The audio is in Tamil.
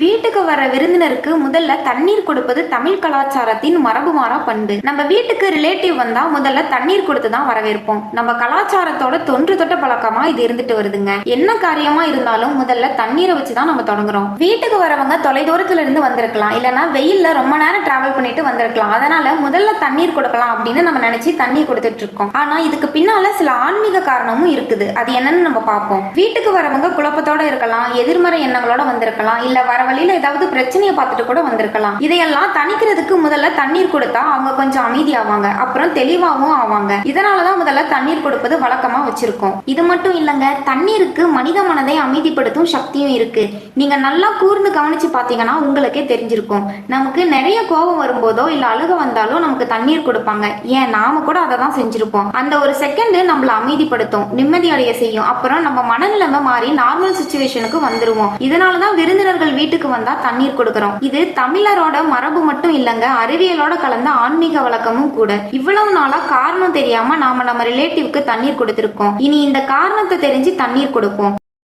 வீட்டுக்கு வர விருந்தினருக்கு முதல்ல தண்ணீர் கொடுப்பது தமிழ் கலாச்சாரத்தின் மரபுமாறா பண்பு. நம்ம வீட்டுக்கு ரிலேட்டிவ் வந்தா முதல்ல தண்ணீர் கொடுத்து தான் வரவேற்போம். நம்ம கலாச்சாரத்தோட தொன்று தொட்ட பழக்கமா இது இருந்துட்டு வருதுங்க. என்ன காரியமா இருந்தாலும் முதல்ல தண்ணீரை வச்சு தான் நம்ம தொடங்குறோம். வீட்டுக்கு வரவங்க தொலைதூரத்துல இருந்து வந்திருக்கலாம். இல்லைன்னா வெயில்ல ரொம்ப நேரம் டிராவல் பண்ணிட்டு வந்திருக்கலாம். அதனால முதல்ல தண்ணீர் கொடுக்கலாம் அப்படின்னு நம்ம நினைச்சு தண்ணீர் கொடுத்துட்டு இருக்கோம். ஆனா இதுக்கு பின்னால சில ஆன்மீக காரணமும் இருக்குது. அது என்னன்னு நம்ம பார்ப்போம். வீட்டுக்கு வரவங்க குழப்பத்தோட இருக்கலாம் எதிர்மறை எண்ணங்களோட வந்திருக்கலாம் இல்ல வர வழியில ஏதாவது பிரச்சனையை பார்த்துட்டு கூட வந்திருக்கலாம். இதையெல்லாம் தணிக்கிறதுக்கு முதல்ல தண்ணீர் கொடுத்தா அவங்க கொஞ்சம் அமைதியாவாங்க. அப்புறம் தெளிவாகவும் ஆவாங்க. இதனாலதான் முதல்ல தண்ணீர் கொடுப்பது வழக்கமா வச்சிருக்கோம். இது மட்டும் இல்லைங்க தண்ணீருக்கு மனித மனதை அமைதிப்படுத்தும் சக்தியும் இருக்கு. நீங்க நல்லா கூர்ந்து கவனிச்சு பாத்தீங்கன்னா உங்களுக்கே தெரிஞ்சிருக்கும். நமக்கு நிறைய கோபம் வரும்போதோ இல்ல அழுக வந்தாலோ நமக்கு தண்ணீர் கொடுப்பாங்க. ஏன் நாம கூட அதை தான் செஞ்சிருப்போம். அந்த ஒரு செகண்ட் நம்மள அமைதிப்படுத்தும் நிம்மதி அடைய செய்யும். அப்புறம் நம்ம மனநிலைமை மாறி நார்மல் சுச்சுவேஷனுக்கு வந்துருவோம். இதனாலதான் விருந்தினர்கள் வீட்டுக்கு வந்தா தண்ணீர் கொடுக்கறோம். இது தமிழரோட மரபு மட்டும் இல்லைங்க. அறிவியலோட கலந்த ஆன்மீக வழக்கமும் கூட. இவ்வளவு நாளா காரணம் தெரியாம நாம நம்ம ரிலேட்டிவ்க்கு தண்ணீர் கொடுத்திருக்கோம். இனி இந்த காரணத்தை தெரிஞ்சு தண்ணீர் கொடுப்போம்.